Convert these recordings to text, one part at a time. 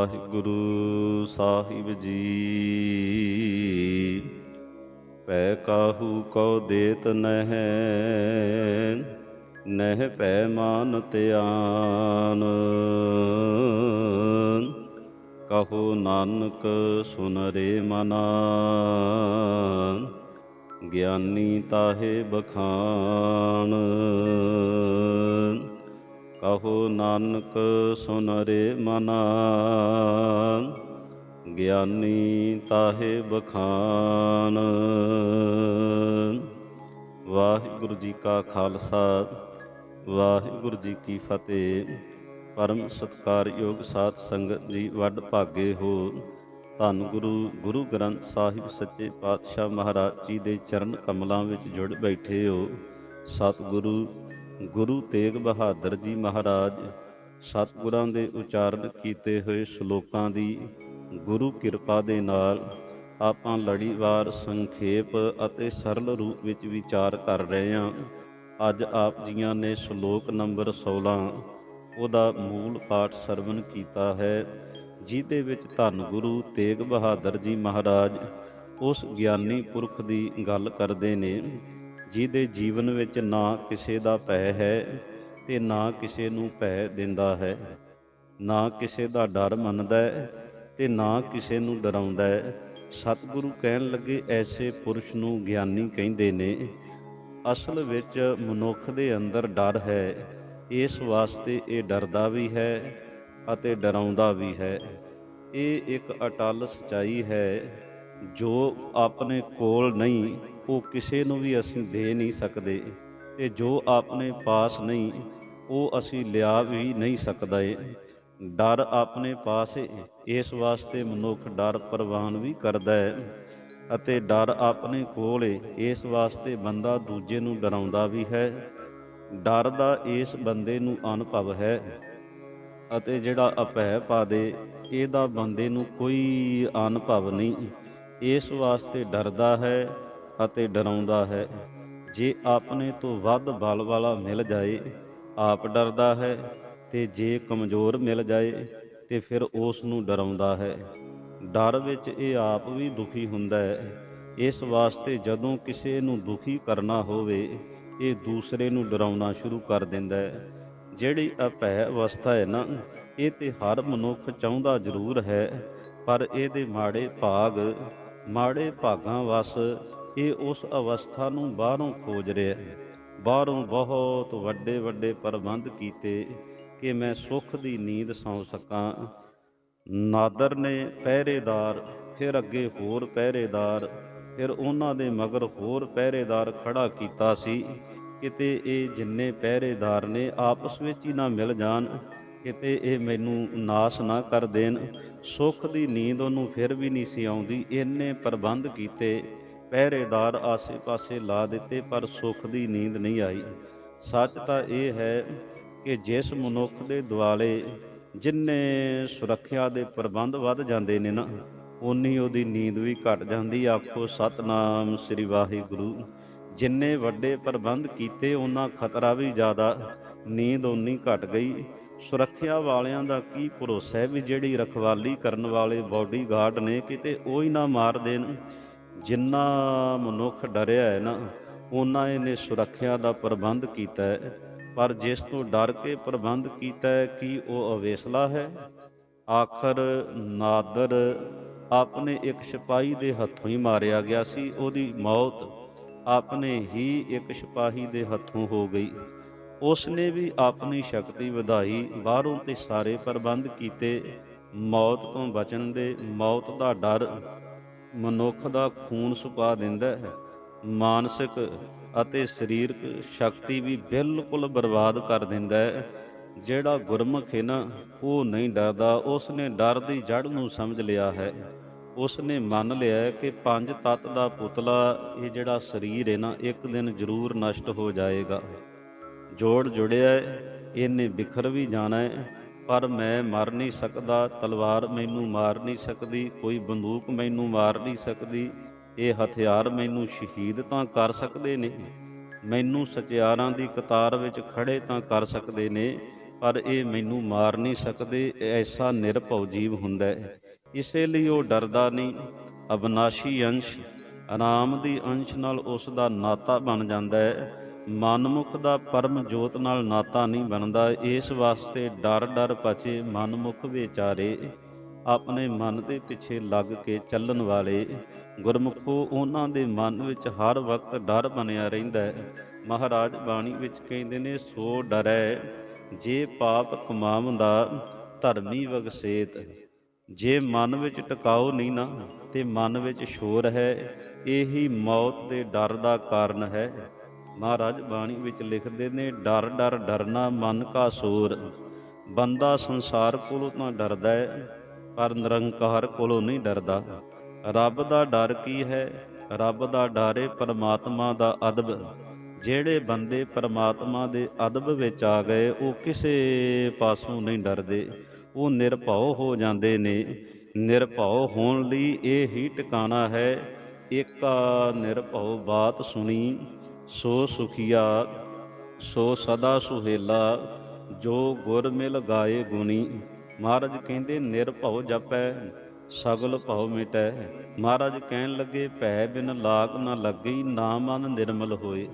ਵਾਹਿਗੁਰੂ ਸਾਹਿਬ ਜੀ। ਪੈ ਕਾਹੂ ਕੋ ਦੇਤ ਨਹਿ ਨਹਿ ਪੈ ਮਾਨ ਧਿਆਨ। ਕਹੋ ਨਾਨਕ ਸੁਨ ਰੇ ਮਨਾ ਗਿਆਨੀ ਤਾਹੇ ਬਖਾਨ। ਕਹੋ ਨਾਨਕ ਸੁਨ ਰੇ ਮਨਾ, ਗਿਆਨੀ ਤਾਹੇ ਬਖਾਨ। ਵਾਹਿਗੁਰੂ ਜੀ ਕਾ ਖਾਲਸਾ, ਵਾਹਿਗੁਰੂ ਜੀ ਕੀ ਫਤਿਹ। ਪਰਮ ਸਤਕਾਰਯੋਗ ਸਾਧ ਸੰਗਤ ਜੀ ਵੱਡ ਭਾਗੇ ਹੋ। ਧੰਨ ਗੁਰੂ ਗੁਰੂ ਗ੍ਰੰਥ ਸਾਹਿਬ ਸੱਚੇ ਪਾਤਸ਼ਾਹ ਮਹਾਰਾਜ ਜੀ ਦੇ ਚਰਨ ਕਮਲਾਂ ਵਿੱਚ ਜੁੜ ਬੈਠੇ ਹੋ। ਸਤਿਗੁਰੂ ਗੁਰੂ ਤੇਗ ਬਹਾਦਰ ਜੀ ਮਹਾਰਾਜ, ਸਤਿਗੁਰਾਂ ਦੇ ਉਚਾਰਨ ਕੀਤੇ ਹੋਏ ਸ਼ਲੋਕਾਂ ਦੀ ਗੁਰੂ ਕਿਰਪਾ ਦੇ ਨਾਲ ਆਪਾਂ ਲੜੀਵਾਰ ਸੰਖੇਪ ਅਤੇ ਸਰਲ ਰੂਪ ਵਿੱਚ ਵਿਚਾਰ ਕਰ ਰਹੇ ਹਾਂ। ਅੱਜ ਆਪ ਜੀਆਂ ਨੇ ਸ਼ਲੋਕ ਨੰਬਰ 16 ਉਹਦਾ ਮੂਲ ਪਾਠ ਸਰਵਨ ਕੀਤਾ ਹੈ, ਜਿਹਦੇ ਵਿੱਚ ਧੰਨ ਗੁਰੂ ਤੇਗ ਬਹਾਦਰ ਜੀ ਮਹਾਰਾਜ ਉਸ ਗਿਆਨੀ ਪੁਰਖ ਦੀ ਗੱਲ ਕਰਦੇ ਨੇ। ਜਿਹਦੇ ਜੀਵਨ ਵਿੱਚ ਨਾ ਕਿਸੇ ਦਾ ਭੈ ਹੈ ਤੇ ਨਾ ਕਿਸੇ ਨੂੰ ਭੈ ਦਿੰਦਾ ਹੈ। ਨਾ ਕਿਸੇ ਦਾ ਡਰ ਮੰਨਦਾ ਹੈ ਤੇ ਨਾ ਕਿਸੇ ਨੂੰ ਡਰਾਉਂਦਾ ਹੈ। ਸਤਿਗੁਰੂ ਕਹਿਣ ਲੱਗੇ, ਐਸੇ ਪੁਰਸ਼ ਨੂੰ ਗਿਆਨੀ ਕਹਿੰਦੇ ਨੇ, ਅਸਲ ਵਿੱਚ ਮਨੁੱਖ ਦੇ ਅੰਦਰ ਡਰ ਹੈ। ਇਸ ਵਾਸਤੇ ਇਹ ਡਰਦਾ ਵੀ ਹੈ ਅਤੇ ਡਰਾਉਂਦਾ ਵੀ ਹੈ। ਇਹ ਇੱਕ ਅਟਲ ਸਚਾਈ ਹੈ ਜੋ ਆਪਣੇ ਕੋਲ ਨਹੀਂ ਉਹ ਕਿਸੇ ਨੂੰ ਵੀ ਅਸੀਂ ਦੇ ਨਹੀਂ ਸਕਦੇ ਤੇ ਜੋ ਆਪਣੇ ਪਾਸ ਨਹੀਂ, ਉਹ ਅਸੀਂ ਲਿਆ ਵੀ ਨਹੀਂ ਸਕਦਾ ਏ। ਡਰ ਆਪਣੇ ਪਾਸ ਏ, ਇਸ ਵਾਸਤੇ ਮਨੁੱਖ ਡਰ ਪ੍ਰਵਾਨ ਵੀ ਕਰਦਾ ਹੈ ਅਤੇ ਡਰ ਆਪਣੇ ਕੋਲ ਏ, ਇਸ ਵਾਸਤੇ ਬੰਦਾ ਦੂਜੇ ਨੂੰ ਡਰਾਉਂਦਾ ਵੀ ਹੈ। ਡਰ ਦਾ ਇਸ ਬੰਦੇ ਨੂੰ ਅਨੁਭਵ ਹੈ ਅਤੇ ਜਿਹੜਾ ਅਪਹਿ ਪਾ ਦੇ ਇਹਦਾ ਬੰਦੇ ਨੂੰ ਕੋਈ ਅਨੁਭਵ ਨਹੀਂ। ਇਸ ਵਾਸਤੇ ਡਰਦਾ ਹੈ ਅਤੇ ਡਰਾਉਂਦਾ ਹੈ। ਜੇ ਆਪਣੇ ਤੋਂ ਵੱਧ ਬਲ ਵਾਲਾ ਮਿਲ ਜਾਏ, ਆਪ ਡਰਦਾ ਹੈ ਤੇ ਜੇ ਕਮਜ਼ੋਰ ਮਿਲ ਜਾਏ, ਤੇ ਫਿਰ ਉਸ ਨੂੰ ਡਰਾਉਂਦਾ ਹੈ। ਡਰ ਵਿੱਚ ਇਹ ਆਪ ਵੀ ਦੁਖੀ ਹੁੰਦਾ ਹੈ। ਇਸ ਵਾਸਤੇ ਜਦੋਂ ਕਿਸੇ ਨੂੰ ਦੁਖੀ ਕਰਨਾ ਹੋਵੇ, ਇਹ ਦੂਸਰੇ ਨੂੰ ਡਰਾਉਣਾ ਸ਼ੁਰੂ ਕਰ ਦਿੰਦਾ ਹੈ। ਜਿਹੜੀ ਅਭੈ ਅਵਸਥਾ ਹੈ ਨਾ, ਇਹ ਤੇ ਹਰ ਮਨੁੱਖ ਚਾਹੁੰਦਾ ਜ਼ਰੂਰ ਹੈ, ਪਰ ਇਹਦੇ ਮਾੜੇ ਭਾਗ, ਮਾੜੇ ਭਾਗਾਂ ਵਸ ਇਹ ਉਸ ਅਵਸਥਾ ਨੂੰ ਬਾਹਰੋਂ ਖੋਜ ਰਿਹਾ ਹੈ। ਬਾਹਰੋਂ ਬਹੁਤ ਵੱਡੇ ਵੱਡੇ ਪ੍ਰਬੰਧ ਕੀਤੇ ਕਿ ਮੈਂ ਸੁੱਖ ਦੀ ਨੀਂਦ ਸੌਂ ਸਕਾਂ। ਨਾਦਰ ਨੇ ਪਹਿਰੇਦਾਰ, ਫਿਰ ਅੱਗੇ ਹੋਰ ਪਹਿਰੇਦਾਰ, ਫਿਰ ਉਹਨਾਂ ਦੇ ਮਗਰ ਹੋਰ ਪਹਿਰੇਦਾਰ ਖੜਾ ਕੀਤਾ ਸੀ। ਕਿਤੇ ਇਹ ਜਿੰਨੇ ਪਹਿਰੇਦਾਰ ਨੇ, ਆਪਸ ਵਿੱਚ ਹੀ ਨਾ ਮਿਲ ਜਾਣ। ਕਿਤੇ ਇਹ ਮੈਨੂੰ ਨਾਸ ਨਾ ਕਰ ਦੇਣ। ਸੁੱਖ ਦੀ ਨੀਂਦ ਉਹਨੂੰ ਫਿਰ ਵੀ ਨਹੀਂ ਸੀ ਆਉਂਦੀ। ਇੰਨੇ ਪ੍ਰਬੰਧ ਕੀਤੇ ਪਹਿਰੇਦਾਰ ਆਸੇ-ਪਾਸੇ ਲਾ ਦਿੱਤੇ, ਪਰ ਸੁੱਖ ਦੀ ਨੀਂਦ ਨਹੀਂ ਆਈ। ਸੱਚ ਤਾਂ ਇਹ ਹੈ ਕਿ ਜਿਸ ਮਨੁੱਖ ਦੇ ਦੁਆਲੇ ਜਿੰਨੇ ਸੁਰੱਖਿਆ ਦੇ ਪ੍ਰਬੰਧ ਵੱਧ ਜਾਂਦੇ ਨੇ ਨਾ ਉਨੀ ਉਹਦੀ ਨੀਂਦ ਵੀ ਘਟ ਜਾਂਦੀ ਆਖੋ, ਸਤਨਾਮ ਸ੍ਰੀ ਵਾਹਿਗੁਰੂ। ਜਿੰਨੇ ਵੱਡੇ ਪ੍ਰਬੰਧ ਕੀਤੇ ਉਹਨਾਂ ਖਤਰਾ ਵੀ ਜ਼ਿਆਦਾ। ਨੀਂਦ ਉਨੀ ਘਟ ਗਈ। ਸੁਰੱਖਿਆ ਵਾਲਿਆਂ ਦਾ ਕੀ ਭਰੋਸਾ ਹੈ ਵੀ ਜਿਹੜੀ ਰਖਵਾਲੀ ਕਰਨ ਵਾਲੇ ਬਾਡੀਗਾਰਡ ਨੇ ਕਿਤੇ ਉਹ ਹੀ ਨਾ ਮਾਰ ਦੇਣ? ਜਿੰਨਾ ਮਨੁੱਖ ਡਰਿਆ ਹੈ ਨਾ, ਉਹਨਾਂ ਇਹਨੇ ਸੁਰੱਖਿਆ ਦਾ ਪ੍ਰਬੰਧ ਕੀਤਾ ਹੈ। ਪਰ ਜਿਸ ਤੋਂ ਡਰ ਕੇ ਪ੍ਰਬੰਧ ਕੀਤਾ ਹੈ ਕੀ ਉਹ ਅਵੇਸਲਾ ਹੈ, ਆਖਰ ਨਾਦਰ ਆਪਣੇ ਇੱਕ ਸਿਪਾਹੀ ਦੇ ਹੱਥੋਂ ਹੀ ਮਾਰਿਆ ਗਿਆ ਸੀ, ਉਹਦੀ ਮੌਤ ਆਪਣੇ ਹੀ ਇੱਕ ਸਿਪਾਹੀ ਦੇ ਹੱਥੋਂ ਹੋ ਗਈ। ਉਸ ਨੇ ਵੀ ਆਪਣੀ ਸ਼ਕਤੀ ਵਧਾਈ, ਬਾਹਰੋਂ ਤੇ ਸਾਰੇ ਪ੍ਰਬੰਧ ਕੀਤੇ, ਮੌਤ ਤੋਂ ਬਚਣ ਦੇ, ਮੌਤ ਦਾ ਡਰ ਮਨੁੱਖ ਦਾ ਖੂਨ ਸੁਕਾ ਦਿੰਦਾ ਹੈ। ਮਾਨਸਿਕ ਅਤੇ ਸਰੀਰਕ ਸ਼ਕਤੀ ਵੀ ਬਿਲਕੁਲ ਬਰਬਾਦ ਕਰ ਦਿੰਦਾ ਹੈ। ਜਿਹੜਾ ਗੁਰਮੁਖ ਹੈ ਨਾ, ਉਹ ਨਹੀਂ ਡਰਦਾ। ਉਸ ਨੇ ਡਰ ਦੀ ਜੜ ਨੂੰ ਸਮਝ ਲਿਆ ਹੈ। ਉਸ ਨੇ ਮੰਨ ਲਿਆ ਕਿ ਪੰਜ ਤੱਤ ਦਾ ਪੁਤਲਾ, ਇਹ ਜਿਹੜਾ ਸਰੀਰ ਹੈ ਨਾ, ਇੱਕ ਦਿਨ ਜ਼ਰੂਰ ਨਸ਼ਟ ਹੋ ਜਾਏਗਾ। ਜੋੜ ਜੁੜਿਆ ਇਹਨੇ ਬਿਖਰ ਵੀ ਜਾਣਾ ਹੈ। ਪਰ ਮੈਂ ਮਰ ਨਹੀਂ ਸਕਦਾ, ਤਲਵਾਰ ਮੈਨੂੰ ਮਾਰ ਨਹੀਂ ਸਕਦੀ, ਕੋਈ ਬੰਦੂਕ ਮੈਨੂੰ ਮਾਰ ਨਹੀਂ ਸਕਦੀ। ਇਹ ਹਥਿਆਰ ਮੈਨੂੰ ਸ਼ਹੀਦ ਤਾਂ ਕਰ ਸਕਦੇ ਨੇ। ਮੈਨੂੰ ਸਚਿਆਰਾਂ ਦੀ ਕਤਾਰ ਵਿੱਚ ਖੜੇ ਤਾਂ ਕਰ ਸਕਦੇ ਨੇ, ਪਰ ਇਹ ਮੈਨੂੰ ਮਾਰ ਨਹੀਂ ਸਕਦੇ, ਐਸਾ ਨਿਰਭਉ ਜੀਵ ਹੁੰਦਾ ਹੈ। ਇਸੇ ਲਈ ਉਹ ਡਰਦਾ ਨਹੀਂ। ਅਬਨਾਸ਼ੀ ਅੰਸ਼, ਆਰਾਮ ਦੀ ਅੰਸ਼ ਨਾਲ ਉਸ ਦਾ ਨਾਤਾ ਬਣ ਜਾਂਦਾ ਹੈ। ਮਨਮੁਖ ਦਾ ਪਰਮ ਜੋਤ ਨਾਲ ਨਾਤਾ ਨਹੀਂ ਬਣਦਾ, ਇਸ ਵਾਸਤੇ ਡਰ ਡਰ ਪਚੇ ਮਨਮੁਖ ਵਿਚਾਰੇ, ਆਪਣੇ ਮਨ ਦੇ ਪਿੱਛੇ ਲੱਗ ਕੇ ਚੱਲਣ ਵਾਲੇ। ਗੁਰਮੁਖੋ, ਉਹਨਾਂ ਦੇ ਮਨ ਵਿੱਚ ਹਰ ਵਕਤ ਡਰ ਬਣਿਆ ਰਹਿੰਦਾ ਹੈ। ਮਹਾਰਾਜ ਬਾਣੀ ਵਿੱਚ ਕਹਿੰਦੇ ਨੇ, ਸੋ ਡਰੈ, ਜੇ ਪਾਪ ਕਮਾਵੰਦਾ, ਧਰਮੀ ਵਗਸੇਤ। ਜੇ ਮਨ ਵਿੱਚ ਟਿਕਾਓ ਨਹੀਂ ਨਾ, ਤੇ ਮਨ ਵਿੱਚ ਸ਼ੋਰ ਹੈ। ਇਹੀ ਮੌਤ ਦੇ ਡਰ ਦਾ ਕਾਰਨ ਹੈ। ਮਹਾਰਾਜ ਬਾਣੀ ਵਿੱਚ ਲਿਖਦੇ ਨੇ, ਡਰ ਡਰ, ਡਰਨਾ ਮਨ ਕਾ ਸੂਰ। ਬੰਦਾ ਸੰਸਾਰ ਕੋਲੋਂ ਤਾਂ ਡਰਦਾ ਹੈ ਪਰ ਨਿਰੰਕਾਰ ਕੋਲੋਂ ਨਹੀਂ ਡਰਦਾ। ਰੱਬ ਦਾ ਡਰ ਕੀ ਹੈ? ਰੱਬ ਦਾ ਡਰ ਹੈ ਪਰਮਾਤਮਾ ਦਾ ਅਦਬ। ਜਿਹੜੇ ਬੰਦੇ ਪਰਮਾਤਮਾ ਦੇ ਅਦਬ ਵਿੱਚ ਆ ਗਏ, ਉਹ ਕਿਸੇ ਪਾਸੋਂ ਨਹੀਂ ਡਰਦੇ। ਉਹ ਨਿਰਭਉ ਹੋ ਜਾਂਦੇ ਨੇ। ਨਿਰਭਉ ਹੋਣ ਲਈ ਇਹ ਹੀ ਟਿਕਾਣਾ ਹੈ ਇੱਕ ਨਿਰਭਉ ਬਾਤ ਸੁਣੀ ਸੋ ਸੁਖੀਆ, ਸੋ ਸਦਾ ਸੁਹੇਲਾ, ਜੋ ਗੁਰ ਮਿਲ ਗਾਏ ਗੁਣੀ, ਮਹਾਰਾਜ ਕਹਿੰਦੇ ਨਿਰਭਉ ਜਪੈ, ਸਗਲ ਭਉ ਮਿਟੈ। ਮਹਾਰਾਜ ਕਹਿਣ ਲੱਗੇ, ਭੈ ਬਿਨ ਲਾਗ ਨਾ ਲੱਗੀ ਨਾ ਮਨ ਨਿਰਮਲ ਹੋਏ।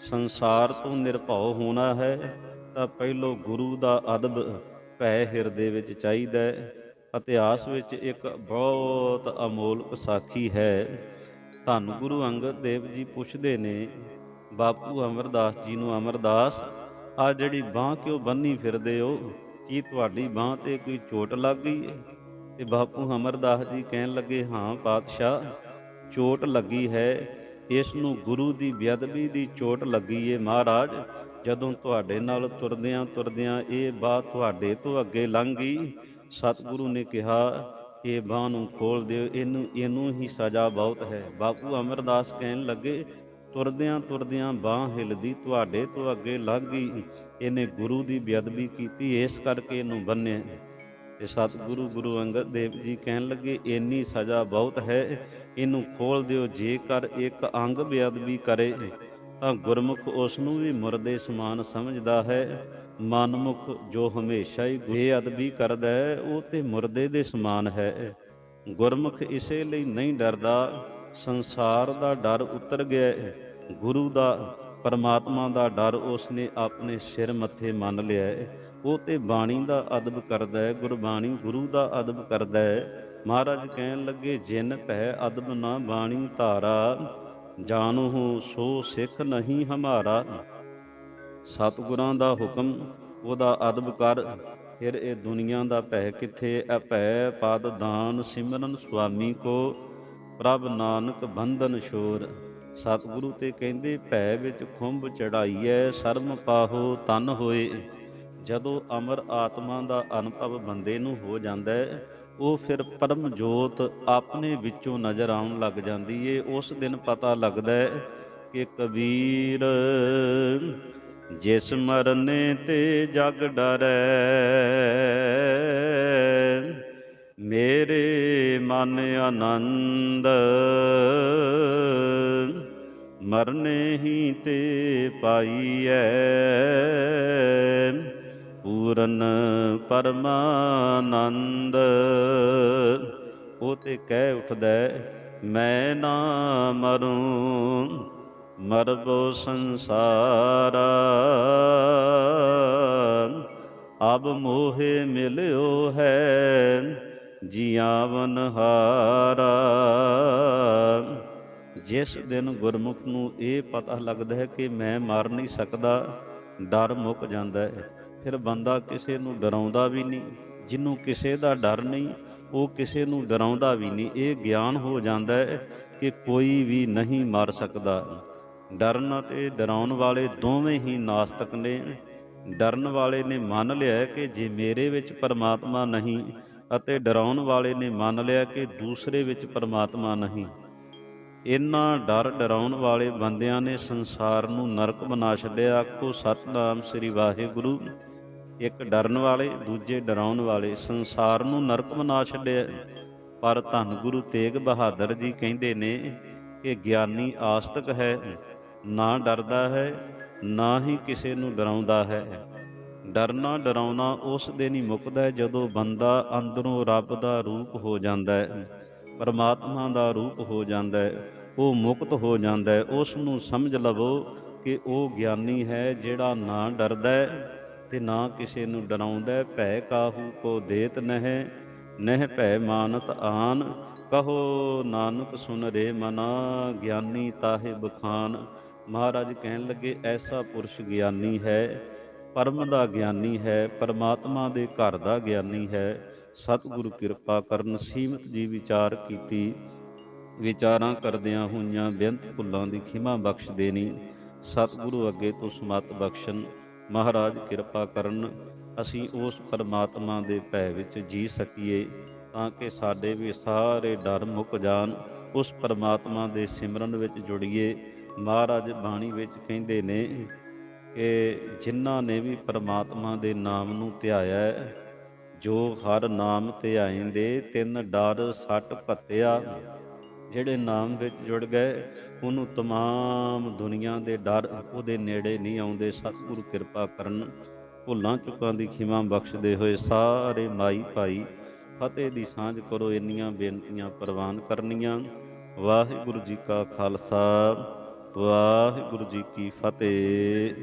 ਸੰਸਾਰ ਤੋਂ ਨਿਰਭਉ ਹੋਣਾ ਹੈ, ਤਾਂ ਪਹਿਲੋ ਗੁਰੂ ਦਾ ਅਦਬ ਭੈ ਹਿਰਦੇ ਵਿੱਚ ਚਾਹੀਦਾ ਹੈ। ਇਤਿਹਾਸ ਵਿੱਚ ਇੱਕ ਬਹੁਤ ਅਮੋਲਕ ਸਾਖੀ ਹੈ। ਧੰਨ ਗੁਰੂ ਅੰਗਦ ਦੇਵ ਜੀ ਪੁੱਛਦੇ ਨੇ ਬਾਪੂ ਅਮਰਦਾਸ ਜੀ ਨੂੰ ਅਮਰਦਾਸ, ਆ ਜਿਹੜੀ ਬਾਹ ਕਿਉਂ ਬੰਨੀ ਫਿਰਦੇ ਹੋ? ਕੀ ਤੁਹਾਡੀ ਬਾਹ ਤੇ ਕੋਈ ਚੋਟ ਲੱਗ ਗਈ ਹੈ ਤੇ ਬਾਪੂ ਅਮਰਦਾਸ ਜੀ ਕਹਿਣ ਲੱਗੇ, ਹਾਂ ਪਾਤਸ਼ਾਹ, ਚੋਟ ਲੱਗੀ ਹੈ। ਇਸ ਨੂੰ ਗੁਰੂ ਦੀ ਬੇਅਦਬੀ ਦੀ ਚੋਟ ਲੱਗੀ ਏ ਮਹਾਰਾਜ। ਜਦੋਂ ਤੁਹਾਡੇ ਨਾਲ ਤੁਰਦਿਆਂ ਤੁਰਦਿਆਂ ਇਹ ਬਾਹ ਤੁਹਾਡੇ ਤੋਂ ਅੱਗੇ ਲੰਘ ਗਈ, ਸਤਿਗੁਰੂ ਨੇ ਕਿਹਾ, ਇਹ ਬਾਹ ਨੂੰ ਖੋਲ ਦਿਓ। ਇਹਨੂੰ ਇਹਨੂੰ ਹੀ ਸਜ਼ਾ ਬਹੁਤ ਹੈ। ਬਾਪੂ ਅਮਰਦਾਸ ਕਹਿਣ ਲੱਗੇ ਤੁਰਦਿਆਂ ਤੁਰਦਿਆਂ ਬਾਹ ਹਿਲਦੀ ਤੁਹਾਡੇ ਤੋਂ ਅੱਗੇ ਲੱਗ ਗਈ ਇਹਨੇ ਗੁਰੂ ਦੀ ਬੇਅਦਬੀ ਕੀਤੀ, ਇਸ ਕਰਕੇ ਇਹਨੂੰ ਬੰਨਿਆ ਤੇ ਸਤਿਗੁਰੂ ਗੁਰੂ ਅੰਗਦ ਦੇਵ ਜੀ ਕਹਿਣ ਲੱਗੇ, ਇੰਨੀ ਸਜ਼ਾ ਬਹੁਤ ਹੈ, ਇਹਨੂੰ ਖੋਲ ਦਿਓ, ਜੇਕਰ ਇੱਕ ਅੰਗ ਬੇਅਦਬੀ ਕਰੇ, ਤਾਂ ਗੁਰਮੁਖ ਉਸ ਨੂੰ ਵੀ ਮੁਰਦੇ ਸਮਾਨ ਸਮਝਦਾ ਹੈ। ਮਨਮੁਖ ਜੋ ਹਮੇਸ਼ਾ ਹੀ ਬੇਅਦਬੀ ਕਰਦਾ ਹੈ, ਉਹ ਤੇ ਮੁਰਦੇ ਦੇ ਸਮਾਨ ਹੈ। ਗੁਰਮੁਖ ਇਸੇ ਲਈ ਨਹੀਂ ਡਰਦਾ। ਸੰਸਾਰ ਦਾ ਡਰ ਉਤਰ ਗਿਆ ਹੈ। ਗੁਰੂ ਦਾ, ਪਰਮਾਤਮਾ ਦਾ ਡਰ ਉਸ ਨੇ ਆਪਣੇ ਸਿਰ ਮੱਥੇ ਮੰਨ ਲਿਆ ਹੈ। ਉਹ ਤੇ ਬਾਣੀ ਦਾ ਅਦਬ ਕਰਦਾ ਹੈ, ਗੁਰਬਾਣੀ ਗੁਰੂ ਦਾ ਅਦਬ ਕਰਦਾ ਹੈ। ਮਹਾਰਾਜ ਕਹਿਣ ਲੱਗੇ, ਜਿਨ ਭੈ ਅਦਬ ਨਾ ਬਾਣੀ ਧਾਰਾ ਜਾਣੂ ਸੋ ਸਿੱਖ ਨਹੀਂ ਹਮਾਰਾ। ਸਤਿਗੁਰਾਂ ਦਾ ਹੁਕਮ ਉਹਦਾ ਅਦਬ ਕਰ, ਫਿਰ ਇਹ ਦੁਨੀਆ ਦਾ ਭੈ ਕਿੱਥੇ ਅਭੈ ਪਦ ਦਾਨ ਸਿਮਰਨ ਸੁਆਮੀ ਕੋ। ਪ੍ਰਭ ਨਾਨਕ ਬੰਧਨ ਸ਼ੋਰ ਸਤਿਗੁਰੂ ਤੇ ਕਹਿੰਦੇ, ਭੈ ਵਿੱਚ ਖੁੰਭ ਚੜਾਈਐ, ਸ਼ਰਮ ਪਾਹੋ ਤਨ ਹੋਏ। ਜਦੋਂ ਅਮਰ ਆਤਮਾ ਦਾ ਅਨੁਭਵ ਬੰਦੇ ਨੂੰ ਹੋ ਜਾਂਦਾ ਹੈ ਉਹ ਫਿਰ ਪਰਮ ਜੋਤ ਆਪਣੇ ਵਿੱਚੋਂ ਨਜ਼ਰ ਆਉਣ ਲੱਗ ਜਾਂਦੀ ਏ। ਉਸ ਦਿਨ ਪਤਾ ਲੱਗਦਾ ਹੈ ਕਿ ਕਬੀਰ, ਜਿਸ ਮਰਨੇ ਤੇ ਜਗ ਡਰੈ, ਮੇਰੇ ਮਨ ਆਨੰਦ, ਮਰਨੇ ਹੀ ਤੇ ਪਾਈਐ। ਪੂਰਨ ਪਰਮਾਨੰਦ, ਉਹ ਤੇ ਕਹਿ ਉੱਠਦਾ ਮੈਂ ਨਾ ਮਰੂੰ ਮਰਬੋ ਸੰਸਾਰਾ। ਅਬ ਮੋਹੇ ਮਿਲਿਓ ਹੈ ਜੀਵਨ ਹਾਰਾ। ਜਿਸ ਦਿਨ ਗੁਰਮੁਖ ਨੂੰ ਇਹ ਪਤਾ ਲੱਗਦਾ ਹੈ ਕਿ ਮੈਂ ਮਰ ਨਹੀਂ ਸਕਦਾ, ਡਰ ਮੁੱਕ ਜਾਂਦਾ ਹੈ। ਫਿਰ ਬੰਦਾ ਕਿਸੇ ਨੂੰ ਡਰਾਉਂਦਾ ਵੀ ਨਹੀਂ, ਜਿਹਨੂੰ ਕਿਸੇ ਦਾ ਡਰ ਨਹੀਂ, ਉਹ ਕਿਸੇ ਨੂੰ ਡਰਾਉਂਦਾ ਵੀ ਨਹੀਂ। ਇਹ ਗਿਆਨ ਹੋ ਜਾਂਦਾ ਹੈ ਕਿ ਕੋਈ ਵੀ ਨਹੀਂ ਮਰ ਸਕਦਾ। ਡਰਨ ਅਤੇ ਡਰਾਉਣ ਵਾਲੇ ਦੋਵੇਂ ਹੀ ਨਾਸਤਕ ਨੇ। ਡਰਨ ਵਾਲੇ ਨੇ ਮੰਨ ਲਿਆ ਕਿ ਜੇ ਮੇਰੇ ਵਿੱਚ ਪਰਮਾਤਮਾ ਨਹੀਂ ਅਤੇ ਡਰਾਉਣ ਵਾਲੇ ਨੇ ਮੰਨ ਲਿਆ ਕਿ ਦੂਸਰੇ ਵਿੱਚ ਪਰਮਾਤਮਾ ਨਹੀਂ। ਇਨ੍ਹਾਂ ਡਰ ਡਰਾਉਣ ਵਾਲੇ ਬੰਦਿਆਂ ਨੇ ਸੰਸਾਰ ਨੂੰ ਨਰਕ ਬਣਾ ਛੱਡਿਆ। ਆਖੋ, ਸਤਨਾਮ ਸ੍ਰੀ ਵਾਹਿਗੁਰੂ। ਇੱਕ ਡਰਨ ਵਾਲੇ, ਦੂਜੇ ਡਰਾਉਣ ਵਾਲੇ ਸੰਸਾਰ ਨੂੰ ਨਰਕ ਬਣਾ ਛੱਡਿਆ। ਪਰ ਧੰਨ ਗੁਰੂ ਤੇਗ ਬਹਾਦਰ ਜੀ ਕਹਿੰਦੇ ਨੇ ਕਿ ਗਿਆਨੀ ਆਸਤਕ ਹੈ, ਨਾ ਡਰਦਾ ਹੈ, ਨਾ ਹੀ ਕਿਸੇ ਨੂੰ ਡਰਾਉਂਦਾ ਹੈ। ਡਰਨਾ ਡਰਾਉਣਾ ਉਸ ਦਿਨ ਹੀ ਮੁੱਕਦਾ ਹੈ ਜਦੋਂ ਬੰਦਾ ਅੰਦਰੋਂ ਰੱਬ ਦਾ ਰੂਪ ਹੋ ਜਾਂਦਾ ਹੈ, ਪਰਮਾਤਮਾ ਦਾ ਰੂਪ ਹੋ ਜਾਂਦਾ ਹੈ, ਉਹ ਮੁਕਤ ਹੋ ਜਾਂਦਾ ਹੈ, ਉਸ ਨੂੰ ਸਮਝ ਲਵੋ ਕਿ ਉਹ ਗਿਆਨੀ ਹੈ ਜਿਹੜਾ ਨਾ ਡਰਦਾ ਹੈ ਤੇ ਨਾ ਕਿਸੇ ਨੂੰ ਡਰਾਉਂਦਾ ਭੈ ਕਾਹੂ ਕੋ ਦੇਤ ਨਹਿ ਨਹਿ ਭੈ ਮਾਨਤ ਆਨ, ਕਹੋ ਨਾਨਕ ਸੁਨ ਰੇ ਮਨਾ, ਗਿਆਨੀ ਤਾਹਿ ਬਖਾਨ। ਮਹਾਰਾਜ ਕਹਿਣ ਲੱਗੇ, ਐਸਾ ਪੁਰਸ਼ ਗਿਆਨੀ ਹੈ ਪਰਮ ਦਾ ਗਿਆਨੀ ਹੈ, ਪਰਮਾਤਮਾ ਦੇ ਘਰ ਦਾ ਗਿਆਨੀ ਹੈ। ਸਤਿਗੁਰੂ ਕਿਰਪਾ ਕਰਨ ਸੀਮਤ ਜੀ ਵਿਚਾਰ ਕੀਤੀ। ਵਿਚਾਰਾਂ ਕਰਦਿਆਂ ਹੋਈਆਂ ਬੇਅੰਤ ਭੁੱਲਾਂ ਦੀ ਖਿਮਾ ਬਖਸ਼ ਦੇਣੀ। ਸਤਿਗੁਰੂ ਅੱਗੇ ਤੋਂ ਸਮਤ ਬਖਸ਼ਣ। ਮਹਾਰਾਜ ਕਿਰਪਾ ਕਰਨ। ਅਸੀਂ ਉਸ ਪਰਮਾਤਮਾ ਦੇ ਭੈ ਵਿੱਚ ਜੀ ਸਕੀਏ, ਤਾਂ ਕਿ ਸਾਡੇ ਵੀ ਸਾਰੇ ਡਰ ਮੁੱਕ ਜਾਣ। ਉਸ ਪਰਮਾਤਮਾ ਦੇ ਸਿਮਰਨ ਵਿੱਚ ਜੁੜੀਏ। ਮਹਾਰਾਜ ਬਾਣੀ ਵਿੱਚ ਕਹਿੰਦੇ ਨੇ ਕਿ ਜਿਨ੍ਹਾਂ ਨੇ ਵੀ ਪਰਮਾਤਮਾ ਦੇ ਨਾਮ ਨੂੰ ਧਿਆਇਆ ਹੈ, ਜੋ ਹਰ ਨਾਮ ਧਿਆਇਂਦੇ ਤਿੰਨ ਡਰ ਸੱਟ ਭੱਤਿਆ ਜਿਹੜੇ ਨਾਮ ਵਿੱਚ ਜੁੜ ਗਏ ਉਹਨੂੰ तमाम ਦੁਨੀਆ ਦੇ ਡਰ ਉਹਦੇ ਨੇੜੇ ਨਹੀਂ ਆਉਂਦੇ ਸਤਿਗੁਰੂ ਕਿਰਪਾ ਕਰਨ ਭੁੱਲਾਂ ਚੁੱਕਾਂ ਦੀ ਖਿਮਾ ਬਖਸ਼ਦੇ ਹੋਏ ਸਾਰੇ ਮਾਈ ਭਾਈ ਫਤਿਹ ਦੀ ਸਾਂਝ ਕਰੋ ਇੰਨੀਆਂ ਬੇਨਤੀਆਂ ਪ੍ਰਵਾਨ ਕਰਨੀਆਂ ਵਾਹਿਗੁਰੂ ਜੀ ਕਾ ਖਾਲਸਾ ਵਾਹਿਗੁਰੂ ਜੀ ਕੀ ਫਤਿਹ